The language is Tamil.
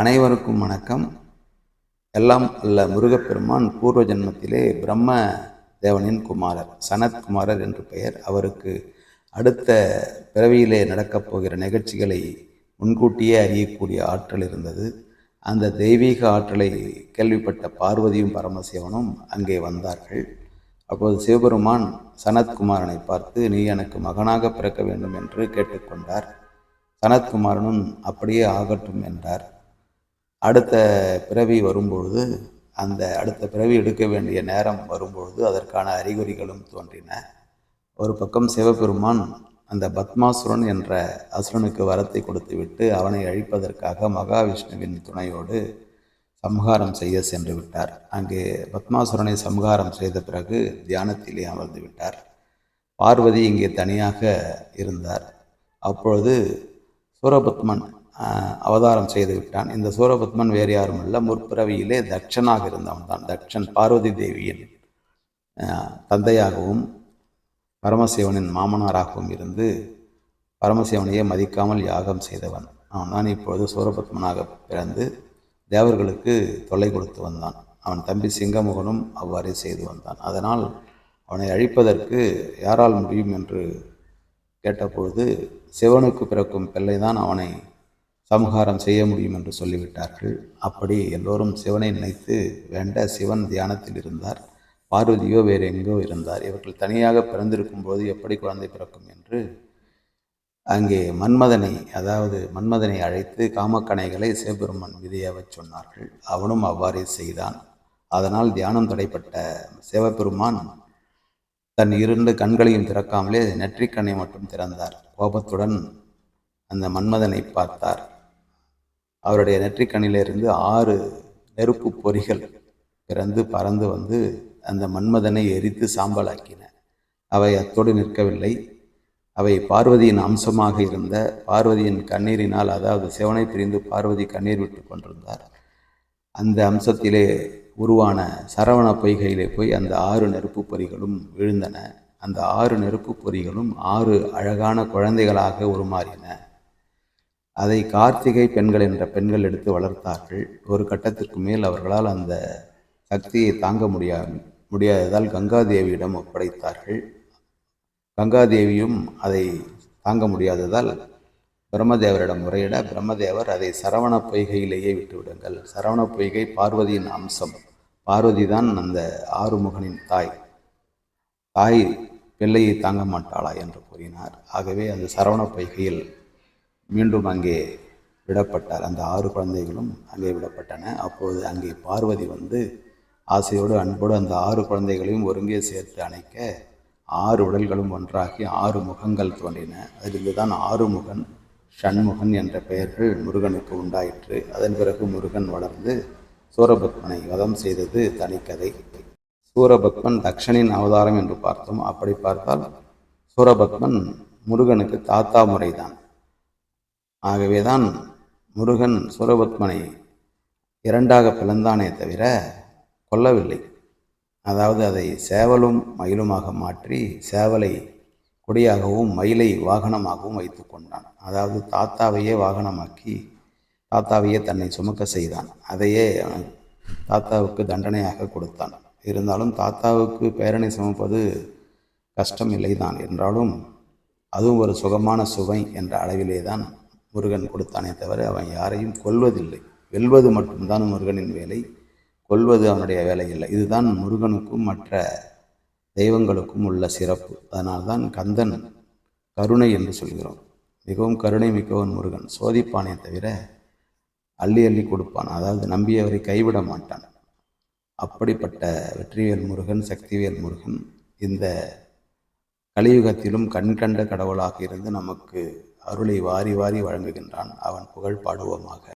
அனைவருக்கும் வணக்கம். எல்லாம் அல்ல முருகப்பெருமான் பூர்வ ஜென்மத்திலே பிரம்ம தேவனின் குமாரர் சனத்குமாரர் என்று பெயர். அவருக்கு அடுத்த பிறவியிலே நடக்கப் போகிற நிகழ்ச்சிகளை முன்கூட்டியே அறியக்கூடிய ஆற்றல் இருந்தது. அந்த தெய்வீக ஆற்றலை கேள்விப்பட்ட பார்வதியும் பரமசிவனும் அங்கே வந்தார்கள். அப்போது சிவபெருமான் சனத்குமாரனை பார்த்து நீ எனக்கு மகனாக பிறக்க வேண்டும் என்று கேட்டுக்கொண்டார். சனத்குமாரனும் அப்படியே ஆகட்டும் என்றார். அடுத்த பிறவி வரும்பொழுது அந்த அடுத்த பிறவி எடுக்க வேண்டிய நேரம் வரும்பொழுது அதற்கான அறிகுறிகளும் தோன்றின. ஒரு பக்கம் சிவபெருமான் அந்த பத்மாசுரன் என்ற அசுரனுக்கு வரத்தை கொடுத்துவிட்டு அவனை அழிப்பதற்காக மகாவிஷ்ணுவின் துணையோடு சம்ஹாரம் செய்ய சென்று விட்டார். அங்கே பத்மாசுரனை சம்ஹாரம் செய்த பிறகு தியானத்திலே அமர்ந்து விட்டார். பார்வதி இங்கே தனியாக இருந்தார். அப்பொழுது சூரபத்மன் அவதாரம் செய்து விட்டான். இந்த சூரபத்மன் வேறு யாரும் அல்ல. முற்பிறவியிலே தட்சனாக இருந்தவன் தான் தட்சன் பார்வதி தேவியின் தந்தையாகவும் பரமசிவனின் மாமனாராகவும் இருந்து பரமசிவனையே மதிக்காமல் யாகம் செய்தவன். அவன் தான் இப்பொழுது சூரபத்மனாக பிறந்து தேவர்களுக்கு தொல்லை கொடுத்து வந்தான். அவன் தம்பி சிங்கமுகனும் அவ்வாறே செய்து வந்தான். அதனால் அவனை அழிப்பதற்கு யாரால் முடியும் என்று கேட்டபொழுது சிவனுக்கு பிறக்கும் பிள்ளைதான் அவனை சமகாரம் செய்ய முடியும் என்று சொல்லிவிட்டார்கள். அப்படி எல்லோரும் சிவனை நினைத்து வேண்ட சிவன் தியானத்தில் இருந்தார். பார்வதியோ வேறு எங்கோ இருந்தார். இவர்கள் தனியாக பிறந்திருக்கும் போது எப்படி குழந்தை பிறக்கும் என்று அங்கே மன்மதனை அதாவது மன்மதனை அழைத்து காமக்கணைகளை சிவபெருமன் விதியாகச் சொன்னார்கள். அவனும் அவ்வாறே செய்தான். அதனால் தியானம் தடைப்பட்ட சிவபெருமான் தன் இரண்டு கண்களையும் திறக்காமலே நெற்றிக்கண்ணை மட்டும் திறந்தார். கோபத்துடன் அந்த மன்மதனை பார்த்தார். அவருடைய நெற்றிக்கண்ணிலிருந்து ஆறு நெருப்பு பொறிகள் பிறந்து பறந்து வந்து அந்த மன்மதனை எரித்து சாம்பலாக்கின. அவை அத்தோடு நிற்கவில்லை. அவை பார்வதியின் அம்சமாக இருந்த பார்வதியின் கண்ணீரினால் அதாவது சிவனை பிரிந்து பார்வதி கண்ணீர் விட்டு கொண்டிருந்தார். அந்த அம்சத்திலே உருவான சரவண பொய்கையிலே போய் அந்த ஆறு நெருப்பு பொறிகளும் விழுந்தன. அந்த ஆறு நெருப்பு பொறிகளும் ஆறு அழகான குழந்தைகளாக உருமாறின. அதை கார்த்திகை பெண்கள் என்ற பெண்கள் எடுத்து வளர்த்தார்கள். ஒரு கட்டத்திற்கு மேல் அவர்களால் அந்த சக்தியை தாங்க முடியா முடியாததால் கங்காதேவியிடம் ஒப்படைத்தார்கள். கங்காதேவியும் அதை தாங்க முடியாததால் பிரம்மதேவரிடம் முறையிட பிரம்மதேவர் அதை சரவண பொய்கையிலேயே விட்டுவிடுங்கள். சரவண பொய்கை பார்வதியின் அம்சம். பார்வதி தான் அந்த ஆறுமுகனின் தாய். தாய் பிள்ளையை தாங்க மாட்டாளா என்று கூறினார். ஆகவே அந்த சரவண பொய்கையில் மீண்டும் அங்கே விடப்பட்டார். அந்த ஆறு குழந்தைகளும் அங்கே விடப்பட்டன. அப்போது அங்கே பார்வதி வந்து ஆசையோடு அன்போடு அந்த ஆறு குழந்தைகளையும் ஒருங்கே சேர்த்து அணைக்க ஆறு உடல்களும் ஒன்றாகி ஆறு முகங்கள் தோன்றின. அதிலிருந்து தான் ஆறுமுகன் ஷண்முகன் என்ற பெயர்கள் முருகனுக்கு உண்டாயிற்று. அதன் பிறகு முருகன் வளர்ந்து சூரபத்மனை வதம் செய்தது தனிக்கதை. சூரபத்மன் தக்ஷனின் அவதாரம் என்று பார்த்தோம். அப்படி பார்த்தால் சூரபத்மன் முருகனுக்கு தாத்தா முறைதான். ஆகவேதான் முருகன் சூரபத்மனை இரண்டாக பிளந்தானே தவிர கொல்லவில்லை. அதாவது அதை சேவலும் மயிலுமாக மாற்றி சேவலை கொடியாகவும் மயிலை வாகனமாகவும் வைத்து கொண்டான். அதாவது தாத்தாவையே வாகனமாக்கி தாத்தாவையே தன்னை சுமக்க செய்தான். அதையே தாத்தாவுக்கு தண்டனையாக கொடுத்தான். இருந்தாலும் தாத்தாவுக்கு பேரணை சுமப்பது கஷ்டம் இல்லைதான் என்றாலும் அதுவும் ஒரு சுகமான சுவை என்ற அளவிலே தான் முருகன் கொடுத்தானே தவிர அவன் யாரையும் கொல்வதில்லை. வெல்வது மட்டும்தான் முருகனின் வேலை. கொல்வது அவனுடைய வேலை இல்லை இதுதான் முருகனுக்கும் மற்ற தெய்வங்களுக்கும் உள்ள சிறப்பு. அதனால்தான் கந்தன் கருணை என்று சொல்கிறோம். மிகவும் கருணை மிக்கவன் முருகன். சோதிப்பானே தவிர அள்ளி அள்ளி கொடுப்பான். அதாவது நம்பியவரை கைவிட மாட்டான். அப்படிப்பட்ட வெற்றிவேல் முருகன் சக்திவேல் முருகன் இந்த கலியுகத்திலும் கண்கண்ட கடவுளாக இருந்து நமக்கு அருளை வாரி வாரி வழங்குகின்றான். அவன் புகழ் பாடுவோமாக.